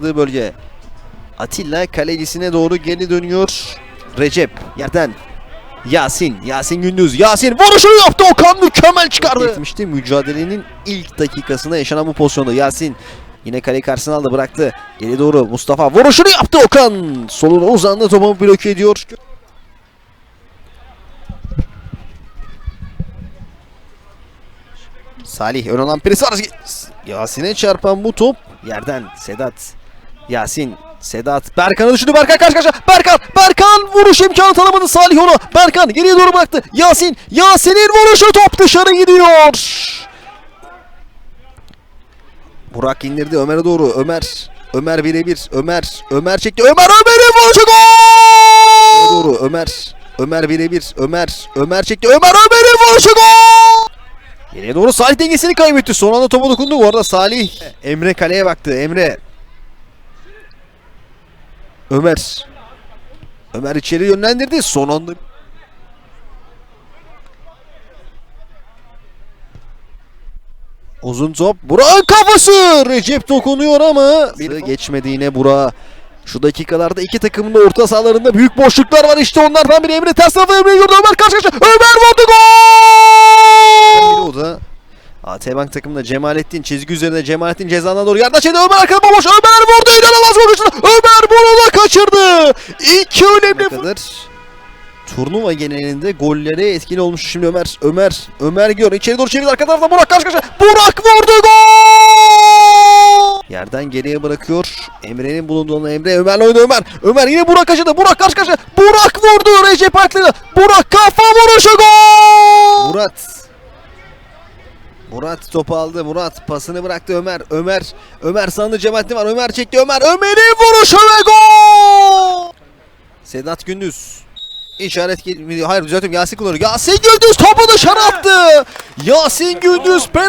bölge. Atilla kalecisine doğru geri dönüyor. Recep yerden Yasin, Yasin Gündüz, Yasin vuruşunu yaptı Okan mükemmel çıkardı. Etmişti mücadelenin ilk dakikasında yaşanan bu pozisyonda Yasin yine kale karşısına aldı bıraktı. Geri doğru Mustafa vuruşunu yaptı Okan. Soluna uzandı topu bloke ediyor. Salih ön alan var. Yasin'e çarpan bu top yerden Sedat. Yasin Sedat Berkan'ı düşündü Berkan karşı karşıya. Berkan Berkan vuruş imkanı tanımadı Salih onu. Berkan geriye doğru bıraktı. Yasin Yasin'in vuruşu top dışarı gidiyor. Burak indirdi Ömer'e doğru. Ömer Ömer birebir. Ömer Ömer çekti. Ömer Ömer'in vuruşu gol! Doğru. Ömer Ömer birebir. Ömer Ömer çekti. Ömer Ömer'in vuruşu gol! Geriye doğru Salih dengesini kaybetti. Son anda topa dokundu. Bu arada Salih Emre kaleye baktı. Emre. Ömer. Ömer içeri yönlendirdi. Son anda Uzun top. Burak'ın kafası. Recep dokunuyor ama bir geçmedi yine Burak. Şu dakikalarda iki takımın da orta sahalarında büyük boşluklar var. İşte onlardan biri Emre ters tarafa Emre gördü. Ömer karşı karşıya. Ömer vurdu gol! O da AT Bank takımında Cemalettin çizgi üzerinde Cemalettin cezana doğru yardım çekti. Ömer arkada boş. Ömer İki önemli kadar turnuva genelinde gollere etkili olmuş şimdi Ömer. Ömer. Ömer gidiyor. İçeri doğru çevirdi. Arka tarafta Burak karşı karşıya. Burak vurdu gol! Yerden geriye bırakıyor. Emre'nin bulunduğunu Emre. Ömer'le oynadı Ömer. Ömer yine Burak kaçırdı. Burak karşı karşıya. Burak vurdu. Recep Aklı'da. Burak kafa vuruşu gol! Murat. Murat topu aldı. Murat pasını bıraktı Ömer. Ömer. Ömer sandı Cemalettin var. Ömer çekti. Ömer. Ömer'in vuruşu ve gol! Sedat Gündüz. İşaret gel- Hayır düzeltiyorum. Yasin kullanıyor. Yasin Gündüz topu dışarı attı. Yasin Gündüz penaltı.